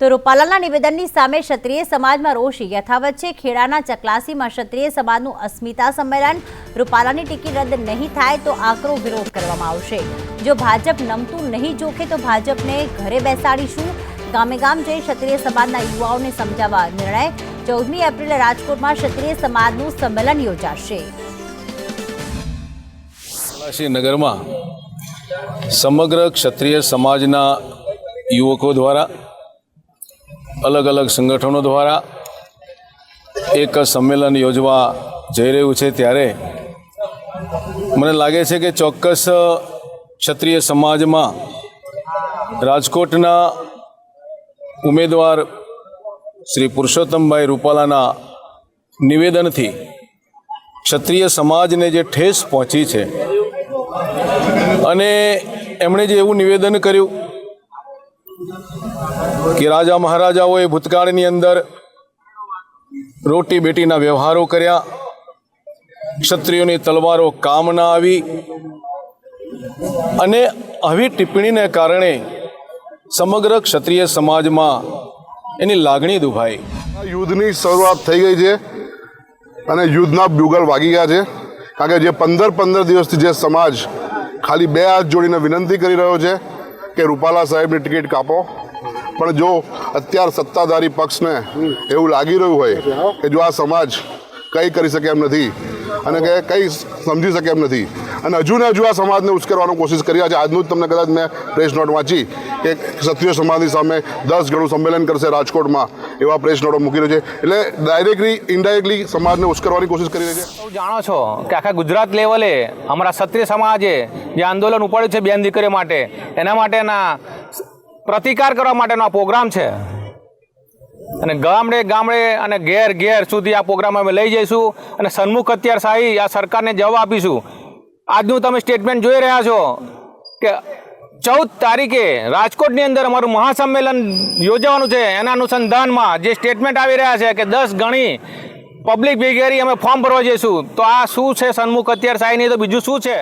તો રૂપાલાના નિવેદનની સામે ક્ષત્રિય સમાજમાં રોષ યથાવત છે. ખેડાના ચકલાસીમાં ક્ષત્રિય સમાજનું અસ્મિતા સંમેલન. રૂપાલાની ટિકિટ રદ નહીં થાય તો આકરો વિરોધ કરવામાં આવશે. જો ભાજપ નમતું નહીં જોખે તો ભાજપને ઘરે બેસાડીશું. ગામે ગામ જઈ ક્ષત્રિય સમાજના યુવાઓને સમજાવવા નિર્ણય. ચૌદમી એપ્રિલે રાજકોટમાં ક્ષત્રિય સમાજનું સંમેલન યોજાશે. નગરમાં સમગ્ર ક્ષત્રિય સમાજના યુવકો દ્વારા અલગ અલગ સંગઠનો દ્વારા એક સંમેલન યોજવા જઈ રહ્યું છે ત્યારે મને લાગે છે કે ચોક્કસ ક્ષત્રિય સમાજમાં રાજકોટના ઉમેદવાર શ્રી પુરુષોત્તમભાઈ રૂપાલાના નિવેદનથી ક્ષત્રિય સમાજને જે ઠેસ પહોંચી છે અને એમણે જે એવું નિવેદન કર્યું કે રાજા મહારાજાઓએ ભૂતકાળની અંદર રોટી બેટીના વ્યવહારો કર્યા. ક્ષત્રિયોની તલવારો કામ ના આવી. અને આવી ટિપ્પણીને કારણે સમગ્ર ક્ષત્રિય સમાજમાં એની લાગણી દુભાઈ. યુદ્ધની શરૂઆત થઈ ગઈ છે અને યુદ્ધના બ્યુગલ વાગી ગયા છે. કારણ કે જે પંદર પંદર દિવસથી જે સમાજ ખાલી બે હાથ જોડીને વિનંતી કરી રહ્યો છે કે રૂપાલા સાહેબની ટિકિટ કાપો. પણ જો અત્યાર સત્તાધારી પક્ષને એવું લાગી રહ્યું હોય કે જો આ સમાજ કંઈ કરી શકે એમ નથી અને કે કંઈ સમજી શકે એમ નથી. અને હજુ ને હજુ આ સમાજને ઉશ્કેરવાનો કોશિશ કરી રહ્યા છે. આજનું જ તમને કદાચ મેં પ્રેસ નોટ વાંચી. કે ક્ષત્રિય સમાજની સામે દસ ગણું સંમેલન કરશે રાજકોટમાં એવા પ્રેસ નોટો મૂકી રહ્યો છે. એટલે ડાયરેક્ટલી ઇનડાયરેક્ટલી સમાજને ઉશ્કરવાની કોશિશ કરી રહી છે. જાણો છો કે આખા ગુજરાત લેવલે અમારા ક્ષત્રિય સમાજે જે આંદોલન ઉપાડ્યું છે બેન દીકરીઓ માટે, એના માટેના પ્રતિકાર કરવા માટેનો આ પ્રોગ્રામ છે. અને ગામડે ગામડે અને ઘેર ઘેર સુધી આ પ્રોગ્રામ અમે લઈ જઈશું અને સન્મુખ અત્યાર શાહી આ સરકારને જવાબ આપીશું. આજનું તમે સ્ટેટમેન્ટ જોઈ રહ્યા છો કે ચૌદ તારીખે રાજકોટની અંદર અમારું મહાસંમેલન યોજવાનું છે. એના અનુસંધાનમાં જે સ્ટેટમેન્ટ આવી રહ્યા છે કે દસ ગણી પબ્લિક ભેગેરી અમે ફોર્મ ભરવા જઈશું. તો આ શું છે? સન્મુખ અત્યાર સાહેબ નહીં તો બીજું શું છે?